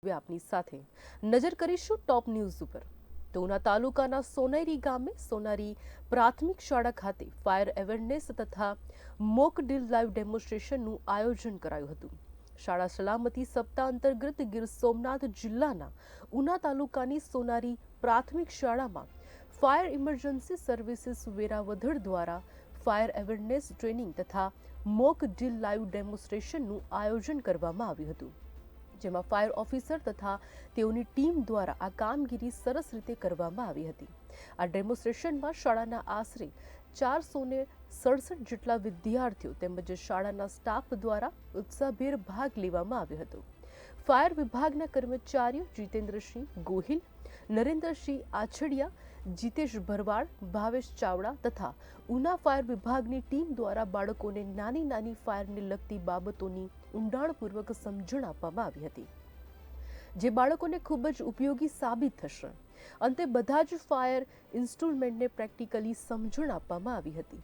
હવે આપની સાથે નજર કરીશું ટોપ ન્યૂઝ ઉપર. તો ઉના તાલુકાના સોનેરી ગામે સોનારી પ્રાથમિક શાળા ખાતે ફાયર અવેરનેસ તથા મોક ડ્રીલ લાઈવ ડેમોન્સ્ટ્રેશનનું આયોજન કરાયું હતું. શાળા સલામતી સપ્તાહ અંતર્ગત ગીર સોમનાથ જિલ્લાના ઉના તાલુકાની સોનારી પ્રાથમિક શાળામાં ફાયર ઇમરજન્સી સર્વિસીસ વેરાવધર દ્વારા ફાયર અવેરનેસ ટ્રેનિંગ તથા મોક ડ્રીલ લાઈવ ડેમોન્સ્ટ્રેશનનું આયોજન કરવામાં આવ્યું હતું. જેમાં ફાયર ઓફિસર તથા તેઓની ટીમ દ્વારા આ કામગીરી સરસ રીતે કરવામાં આવી હતી. આ ડેમોન્સ્ટ્રેશનમાં શાળાના આશરે ચારસો ને સડસઠ જેટલા વિદ્યાર્થીઓ તેમજ શાળાના સ્ટાફ દ્વારા ઉત્સાહભેર ભાગ લેવામાં આવ્યો હતો. ફાયર વિભાગના કર્મચારીઓ જીતેન્દ્રસિંહ ગોહિલ, નરેન્દ્રસિંહ આછડિયા, જીતેશ ભરવાડ, ભાવેશ ચાવડા તથા ઉના ફાયર વિભાગની ટીમ દ્વારા બાળકોને નાની નાની ફાયરને લગતી બાબતોની ઊંડાણપૂર્વક સમજણ આપવામાં આવી હતી. જે બાળકોને ખૂબ જ ઉપયોગી સાબિત થશે. અંતે બધા જ ફાયર ઇન્સ્ટ્રુમેન્ટને પ્રેક્ટિકલી સમજણ આપવામાં આવી હતી.